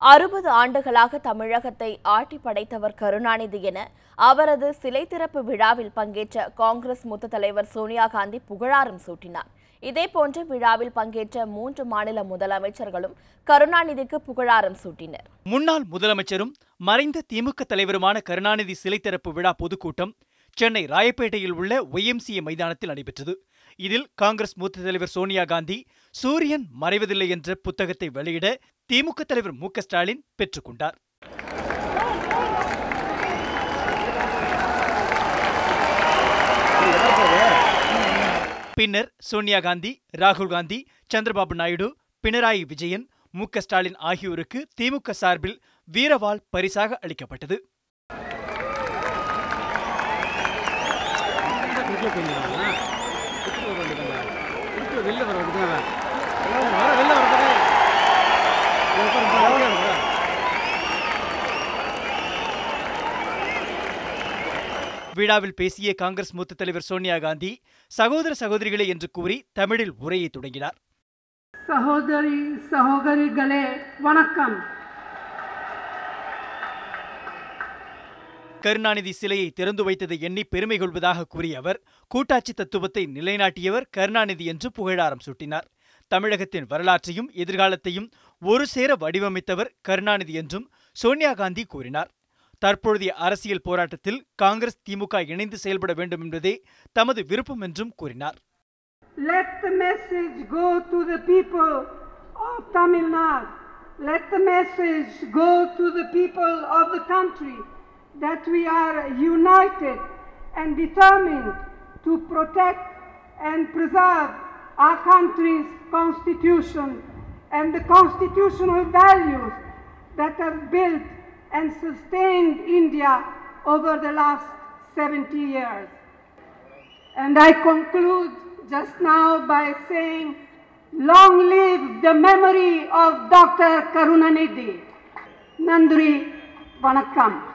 அறுபது ஆண்டுகளாக தமிழகத்தை ஆட்டி படைத்தவர் கருணாநிதி என அவரது சிலை திறப்பு விழாவில் பங்கேற்ற காங்கிரஸ் மூத்த தலைவர் சோனியா காந்தி புகழாரம் சூட்டினார். இதேபோன்ற விழாவில் பங்கேற்ற மூன்று மாநில முதலமைச்சர்களும் கருணாநிதிக்கு புகழாரம் சூட்டினர். முன்னாள் முதலமைச்சரும் மறைந்த திமுக தலைவருமான கருணாநிதி சிலை திறப்பு விழா பொதுக்கூட்டம் சென்னை ராயப்பேட்டையில் உள்ள ஒய்எம்சிஏ மைதானத்தில் நடைபெற்றது. இதில் காங்கிரஸ் மூத்த தலைவர் சோனியா காந்தி சூரியன் மறைவதில்லை என்ற புத்தகத்தை வெளியிட திமுக தலைவர் மு க ஸ்டாலின் பெற்றுக்கொண்டார் பின்னர் சோனியா காந்தி ராகுல் காந்தி சந்திரபாபு நாயுடு பினராயி விஜயன் மு க ஸ்டாலின் ஆகியோருக்கு திமுக சார்பில் வீரவால் பரிசாக அளிக்கப்பட்டது. வர வேண்டியதாங்க வெளில வர வேண்டியதாங்க வர வெளில விழாவில் பேசிய காங்கிரஸ் மூத்த தலைவர் சோனியா காந்தி சகோதர சகோதரிகளே என்று கூறி தமிழில் உரையை தொடங்கினார். சகோதரி சகோதரிகளே வணக்கம். கருணாநிதி சிலையை திறந்து வைத்ததை எண்ணி பெருமை கொள்வதாக கூறிய அவர் கூட்டாட்சி தத்துவத்தை நிலைநாட்டியவர் கருணாநிதி என்று புகழாரம் சூட்டினார். தமிழகத்தின் வரலாற்றையும் எதிர்காலத்தையும் ஒரு சேர வடிவமைத்தவர் கருணாநிதி என்றும் சோனியா காந்தி கூறினார். தற்பொழுதைய அரசியல் போராட்டத்தில் காங்கிரஸ் திமுக இணைந்து செயல்பட வேண்டும் என்பதே தமது விருப்பம் என்றும் கூறினார். Let the message go to the people of Tamil Nadu. Let the message go to the people of the country. That we are united and determined to protect and preserve our country's constitution and the constitutional values that have built and sustained India over the last 70 years. And I conclude just now by saying, long live the memory of Dr. Karunanidhi. Nandri Vanakkam.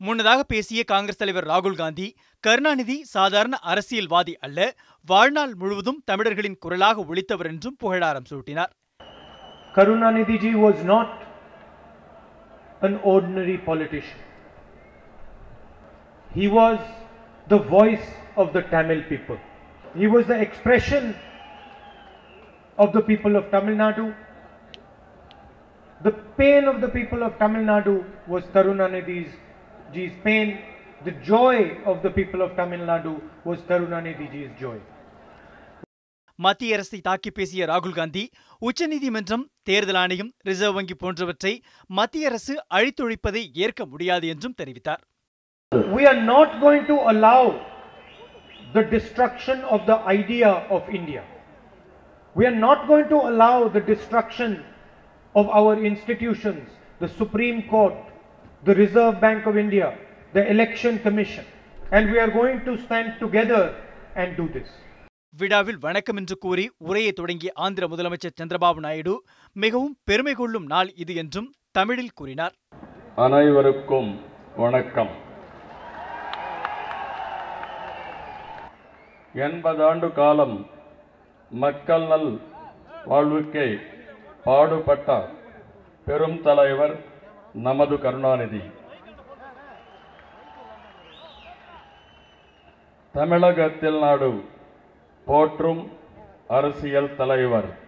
முன்னதாக பேசிய காங்கிரஸ் தலைவர் ராகுல் காந்தி கருணாநிதி சாதாரண அரசியல்வாதி அல்ல வாழ்நாள் முழுவதும் தமிழர்களின் குரலாக ஒழித்தவர் என்றும் புகழாரம் சூட்டினார் Karunanidhi ji was not an ordinary politician. He was the voice of the Tamil people. He was the expression of the people of Tamil Nadu. The pain of the people of Tamil Nadu was Karunanidhi's ji's pain. The joy of the people of Tamil Nadu was Karunanidhi ji's joy. மத்திய அரசை தாக்கி பேசிய ராகுல் காந்தி உச்சநீதிமன்றம் தேர்தல் ஆணையம் reserve வங்கி போன்றவற்றை மத்திய அரசு அழித்தொழிப்பதை ஏற்க முடியாது என்றும் தெரிவித்தார் We are not going to allow the destruction of the idea of India. We are not going to allow the destruction of our institutions, the Supreme Court, the Reserve Bank of India, the Election Commission. And we are going to stand together and do this. விழாவில் வணக்கம் என்று கூறி உரையை தொடங்கிய ஆந்திர முதலமைச்சர் சந்திரபாபு நாயுடு மிகவும் பெருமை கொள்ளும் நாள் இது என்றும் தமிழில் கூறினார் அனைவருக்கும் வணக்கம் எண்பதாண்டு காலம் மக்கள் நல் வாழ்வுக்கே பாடுபட்ட பெரும் தலைவர் நமது கருணாநிதி. தமிழகத்தில் நாடு போற்றும் அரசியல் தலைவர்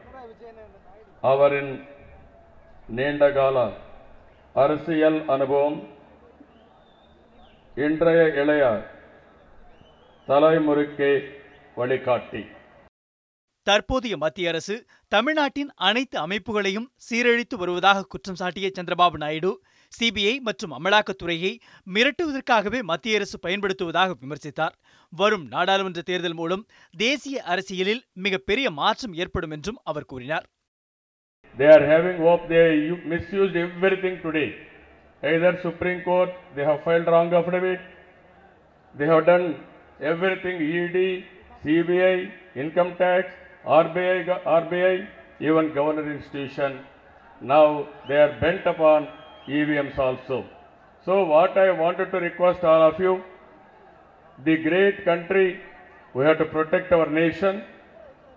அவரின் நீண்டகால அரசியல் அனுபவம் இன்றைய இளைய தலைமுறைக்கே வழிகாட்டி. தற்போதைய மத்திய அரசு தமிழ்நாட்டின் அனைத்து அமைப்புகளையும் சீரழித்து வருவதாக குற்றம் சாட்டிய சந்திரபாபு நாயுடு சிபிஐ மற்றும் அமலாக்கத்துறையை மிரட்டுவதற்காகவே மத்திய அரசு பயன்படுத்துவதாக விமர்சித்தார். வரும் நாடாளுமன்ற தேர்தல் மூலம் தேசிய அரசியலில் மிகப்பெரிய மாற்றம் ஏற்படும் என்றும் அவர் கூறினார். They are having hope. They misused everything today. Either Supreme Court, they have filed wrong affidavit, they have done everything ED, CBI, income tax, RBI, RBI, even governor institution. Now they are bent upon EVMs also. So what I wanted to request all of you, the great country, we have to protect our nation.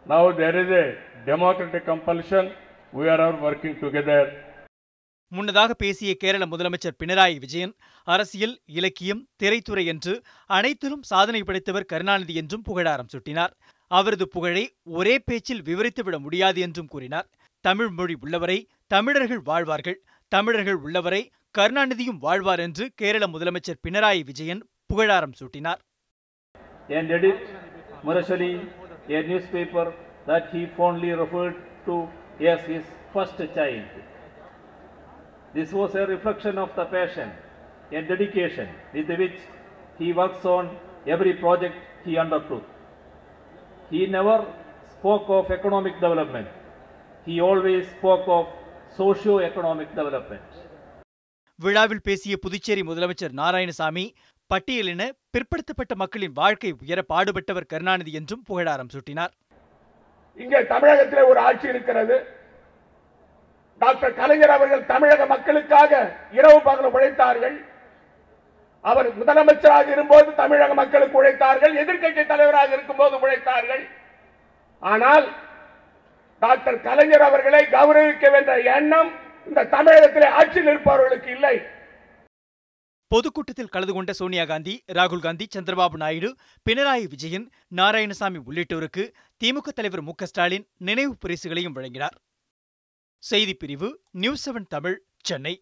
Now there is a democratic compulsion. We are all working together முன்னதாக பேசிய கேரள முதலமைச்சர் பினராயி விஜயன் அரசியல் இலக்கியம் திரைத்துறை என்று அனைத்திலும் சாதனை படைத்தவர் கருணாநிதி என்றும் புகழாரம் சுட்டினார் அவரது புகழை ஒரே பேச்சில் விவரித்துவிட முடியாது என்றும் கூறினார் தமிழ் மொழி உள்ளவரை தமிழர்கள் வாழ்வார்கள் தமிழர்கள் உள்ளவரை கருணாநிதியும் வாழ்வார் என்று கேரள முதலமைச்சர் பினராயி விஜயன் புகழாரம் சூட்டினார் and edit Murashali, a newspaper that he fondly referred to as his first child. This was a reflection of the passion and dedication with which he works on every project he undertook. He never spoke of economic development. He always spoke of socio-economic development. விழாவில் பேசிய புதுச்சேரி முதலமைச்சர் நாராயணசாமி பட்டியலின பிற்படுத்தப்பட்ட மக்களின் வாழ்க்கை உயர பாடுபட்டவர் கருணாநிதி என்றும் புகழாரம் சூட்டினார் இங்கே தமிழகத்திலே ஒரு ஆட்சி இருக்கிறது டாக்டர் கலைஞர் அவர்கள் தமிழக மக்களுக்காக இரவு பகல் உழைத்தார்கள் அவர் முதலமைச்சராக இருக்கும்போது தமிழக மக்களுக்கு உழைத்தார்கள் எதிர்கட்சி தலைவராக இருக்கும்போது உழைத்தார்கள். ஆனால் டாக்டர் கலைஞர் அவர்களை கௌரவிக்க வேண்டிய எண்ணம் இந்த தமிழகத்திலே ஆட்சியில் இருப்பவர்களுக்கு இல்லை. பொதுக்கூட்டத்தில் கலந்து கொண்ட சோனியா காந்தி ராகுல் காந்தி சந்திரபாபு நாயுடு பினராயி விஜயன் நாராயணசாமி உள்ளிட்டோருக்கு திமுக தலைவர் மு ஸ்டாலின் நினைவு பரிசுகளையும் வழங்கினார். செய்திப்பிரிவு நியூஸ் செவன் தமிழ் சென்னை.